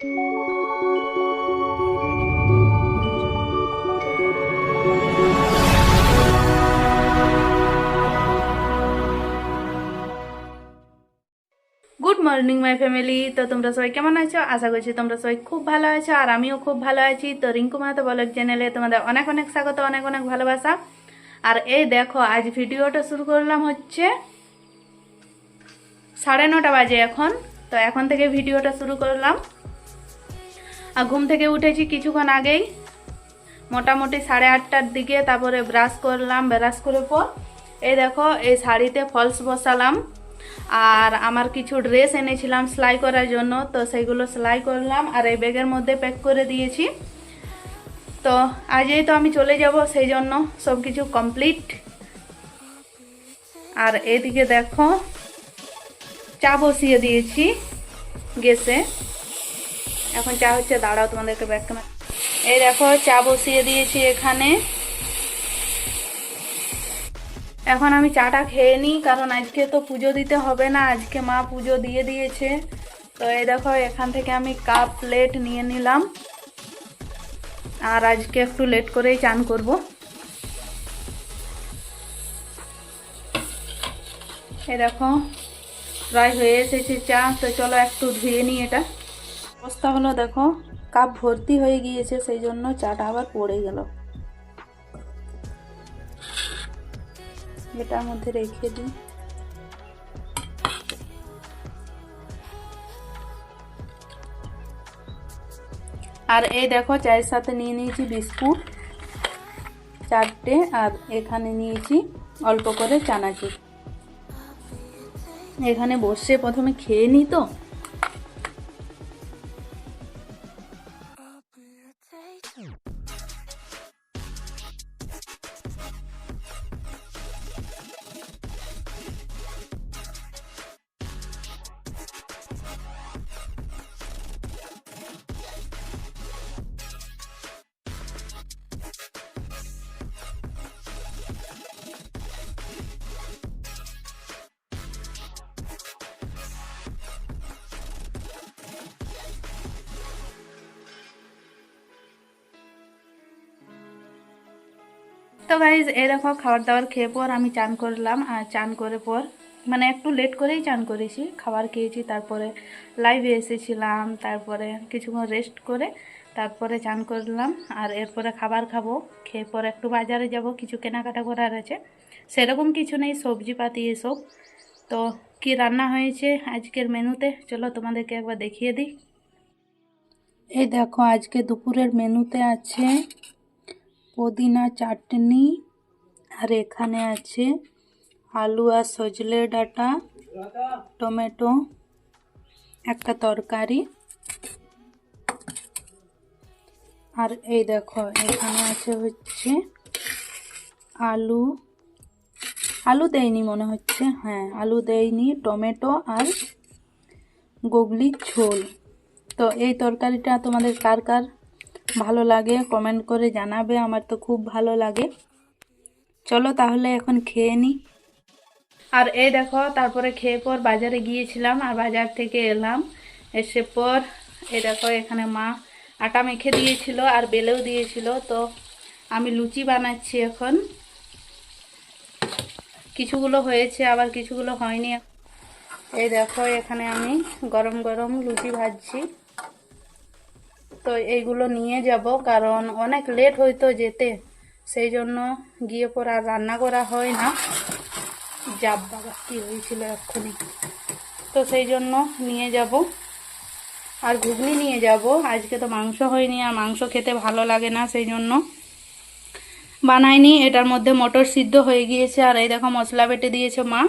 Good morning my family তো তোমরা সবাই কেমন আছো? আশা করছি তোমরা সবাই খুব ভালো আছো আর আমিও খুব ভালো আছি। তো রিঙ্কু মাহাতো ব্লগ চ্যানেলে তোমাদের অনেক অনেক স্বাগত, অনেক অনেক ভালোবাসা। আর এই দেখো, আজ ভিডিওটা শুরু করলাম হচ্ছে সাড়ে নটা বাজে এখন। তো এখন থেকে ভিডিওটা শুরু করলাম। আর ঘুম থেকে উঠেছি কিছুক্ষণ আগেই। মোটামুটি সাড়ে আটটার দিকে তারপরে ব্রাশ করলাম ব্রাশ করে পর এই দেখো, এই শাড়িতে ফলস বসালাম। আর আমার কিছু ড্রেস এনেছিলাম সেলাই করার জন্য, তো সেইগুলো সেলাই করলাম আর এই ব্যাগের মধ্যে প্যাক করে দিয়েছি। তো আজই তো আমি চলে যাব, সেই জন্য সব কিছু কমপ্লিট আর এদিকে দেখো, চা বসিয়ে দিয়েছি গ্যাসে এখন চা হচ্ছে, দাঁড়াও তোমাদেরকে ক্যামেরা এই দেখো, চা বসিয়ে দিয়েছি এখানে। এখন আমি চাটা খেয়ে নিই, কারণ আজকে তো পুজো দিতে হবে না, আজকে মা পুজো দিয়ে দিয়েছে। তো এই দেখো, এখান থেকে আমি কাপ প্লেট নিয়ে নিলাম। আর আজকে একটু লেট করেই চান করব। এই দেখো, প্রায় হয়ে এসেছে চা, তো চলো একটু ধুয়ে নিই এটা। অবস্থা হলো দেখো, কাপ ভর্তি হয়ে গিয়েছে, সেই জন্য চাটা আবার পড়ে গেল। এটার মধ্যে রেখে দিই। আর এই দেখো, চায়ের সাথে নিয়ে নিয়েছি বিস্কুট, চারটে, আর এখানে নিয়েছি অল্প করে চানাচুর। এখানে বসে প্রথমে খেয়ে নিই তো। তো গাইজ দেখো খাবার দাবার খেয়ে পর আমি চান করলাম, আর চান করে পর মানে একটু লেট করেই চান করেছি। খাবার খেয়েছি, তারপরে লাইভে এসেছিলাম, তারপরে কিছুক্ষণ রেস্ট করে তারপরে চান করলাম, আর এরপরে খাবার খাব। খেয়ে পর একটু বাজারে যাব, কিছু কেনাকাটা করার আছে। সেরকম কিছু নেই সবজি পাতি এসব। তো কি রান্না হয়েছে আজকের মেনুতে? চলো তোমাদেরকে একবার দেখিয়ে দিই। এই দেখো, আজকে দুপুরের মেনুতে আছে পুদিনা চাটনি। আর এখানে আছে আলু আর সজলে ডাঁটা, টমেটো, একটা তরকারি। আর এই দেখো, এখানে আছে হচ্ছে আলু। আলু দেয়নি মনে হচ্ছে হ্যাঁ আলু দেয়নি টমেটো আর গুগলির ঝোল। তো এই তরকারিটা তোমাদের কার কার ভালো লাগে কমেন্ট করে জানাবে, আমার তো খুব ভালো লাগে। চলো তাহলে এখন খেয়ে নিই আর এই দেখো, তারপরে খেয়ে পর বাজারে গিয়েছিলাম আর বাজার থেকে এলাম। এসে পর এই দেখো, এখানে মা আটা মেখে দিয়েছিল আর বেলেও দিয়েছিল। তো আমি লুচি বানাচ্ছি এখন। কিছুগুলো হয়েছে, আবার কিছুগুলো হয়নি। এই দেখো, এখানে আমি গরম গরম লুচি ভাজছি। তো এইগুলো নিয়ে যাব, কারণ অনেক লেট হইতো যেতে। সেই জন্য গিয়ে পর আর রান্না করা হয় না। যাব বাবা কী হয়েছিল এক্ষুনি। তো সেই জন্য নিয়ে যাব। আর ঘুগনি নিয়ে যাব। আজকে তো মাংস হয়নি, আর মাংস খেতে ভালো লাগে না সেই জন্য। বানাইনি, এটার মধ্যে মটর সিদ্ধ হয়ে গিয়েছে, আর এই দেখো মশলা বেটে দিয়েছে মা।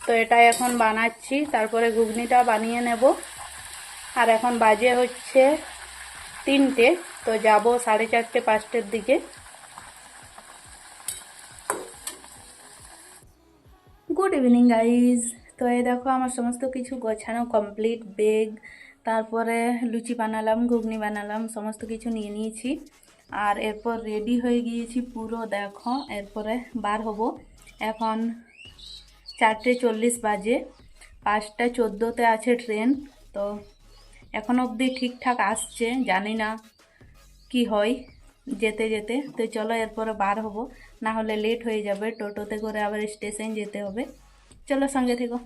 তো এটা এখন বানাচ্ছি, তারপরে ঘুগনিটা বানিয়ে নেব। আর এখন বাজে হচ্ছে তিনটে, তো যাব সাড়ে চারটে, পাঁচটার দিকে। গুড ইভিনিং গাইজ তো এই দেখো, আমার সমস্ত কিছু গোছানো কমপ্লিট বেগ তারপরে লুচি বানালাম, ঘুগনি বানালাম, সমস্ত কিছু নিয়ে নিয়েছি। আর এরপর রেডি হয়ে গিয়েছি পুরো, দেখো, এরপরে বার হব। এখন চারটে চল্লিশ বাজে, পাঁচটা চোদ্দোতে আছে ট্রেন তো এখন অবধি ঠিকঠাক আসছে, জানি না কি হয়। যেতে যেতে তো চলো এরপরে বার হব, না হলে লেট হয়ে যাবে। টোটোতে করে আবার স্টেশন যেতে হবে। চলো সঙ্গে থেকো।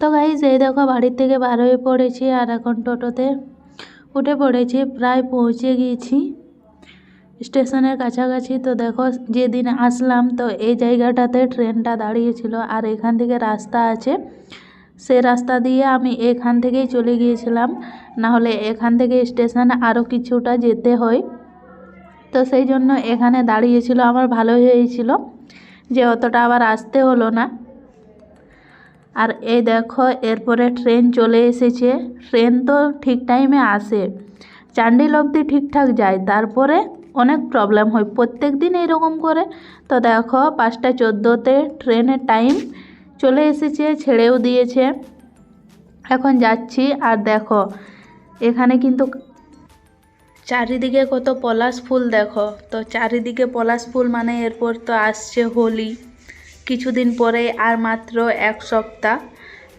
তো গাইজ এই দেখো বাড়ির থেকে বার হয়ে পড়েছি আর এখন টোটোতে উঠে পড়েছি, প্রায় পৌঁছে গিয়েছি স্টেশনের কাছাকাছি। তো দেখো যেদিন আসলাম, তো এই জায়গাটাতে ট্রেনটা দাঁড়িয়েছিল আর এখান থেকে রাস্তা আছে। সে রাস্তা দিয়ে আমি এখান থেকেই চলে গিয়েছিলাম। না হলে এখান থেকে স্টেশনে আরও কিছুটা যেতে হয়। তো সেই জন্য এখানে দাঁড়িয়েছিল, আমার ভালো হয়েছিল যে অতটা আবার আসতে হলো না। আর এই দেখো, এরপরে ট্রেন চলে এসেছে। ট্রেন তো ঠিক টাইমে আসে। চান্ডিল অবধি ঠিকঠাক যায়, তারপরে অনেক প্রবলেম হয়। প্রত্যেক দিন এইরকম করে। তো দেখো, পাঁচটা চোদ্দোতে ট্রেনের টাইম চলে এসেছে, ছেড়েও দিয়েছে। এখন যাচ্ছি, আর দেখো, এখানে কিন্তু চারিদিকে কত পলাশ ফুল দেখো। তো চারিদিকে পলাশ ফুল মানে এরপর তো আসছে হোলি। কিছুদিন পরে আর মাত্র এক সপ্তাহ।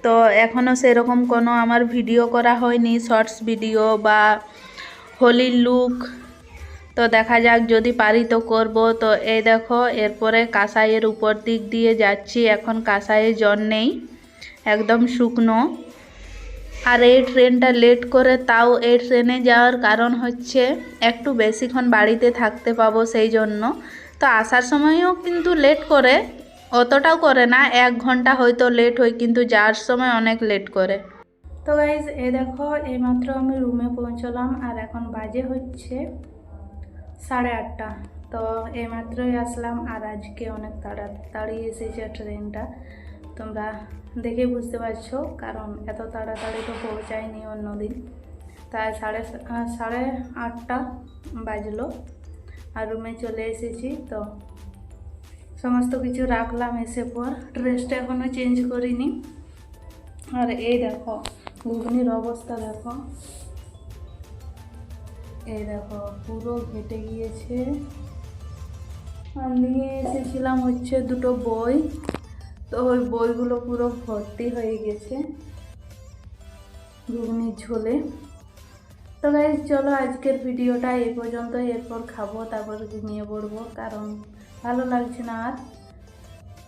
তো এখনও সেরকম কোনো আমার ভিডিও করা হয়নি, শর্টস ভিডিও বা হোলির লুক তো দেখা যাক যদি পারি তো করব। তো এই দেখো, এরপরে কাঁসাইয়ের উপর দিক দিয়ে যাচ্ছি। এখন কাঁসাইয়ে জ্বর নেই, একদম শুকনো। আর এই ট্রেনটা লেট করে তাও এই ট্রেনে যাওয়ার কারণ হচ্ছে একটু বেশিক্ষণ বাড়িতে থাকতে পাবো সেই জন্য। তো আসার সময়ও কিন্তু লেট করে, অতটাও করে না, এক ঘণ্টা হয়তো লেট হয়, কিন্তু যাওয়ার সময় অনেক লেট করে। তো গাইজ এই দেখো, এইমাত্র আমি রুমে পৌঁছলাম, আর এখন বাজে হচ্ছে সাড়ে আটটা। তো এইমাত্রই আসলাম আর আজকে অনেক তাড়াতাড়ি এসেছে ট্রেনটা। তোমরা দেখে বুঝতে পারছ, কারণ এত তাড়াতাড়ি তো পৌঁছায়নি অন্যদিন। তাই সাড়ে সাড়ে আটটা বাজলো আর রুমে চলে এসেছি। তো সমস্ত কিছু রাখলাম এসে পর। ড্রেসটা এখনও চেঞ্জ করিনি। আর এই দেখো, ঘুগনির অবস্থা দেখো। এই দেখো, পুরো ঘেটে গিয়েছে। নিয়ে এসেছিলাম হচ্ছে দুটো বই। তো ওই বইগুলো পুরো ভর্তি হয়ে গেছে ঘুগনির ঝোলে। তো গাইজ চলো আজকের ভিডিওটা এই পর্যন্ত এরপর খাব, তারপর ঘুমিয়ে পড়ব, কারণ ভালো লাগছে না আর।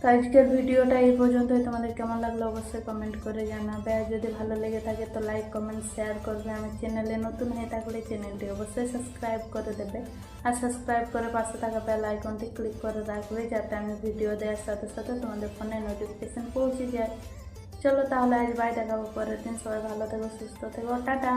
তো আজকের ভিডিওটা এই পর্যন্তই। তোমাদের কেমন লাগল অবশ্যই কমেন্ট করে জানাবে। আর যদি ভালো লেগে থাকে তো লাইক কমেন্ট শেয়ার করবে। আমার চ্যানেলে নতুন হয়ে থাকলে চ্যানেলটি অবশ্যই সাবস্ক্রাইব করে দেবে। আর সাবস্ক্রাইব করে পাশে থাকা বেল আইকনটি ক্লিক করে রাখবে যাতে আমি ভিডিও দেওয়ার সাথে সাথে তোমাদের ফোনে নোটিফিকেশান পৌঁছে যায়। চলো তাহলে আজ বাই দেখাবো পরের দিন। সবাই ভালো থেকো, সুস্থ থেকো। টাটা!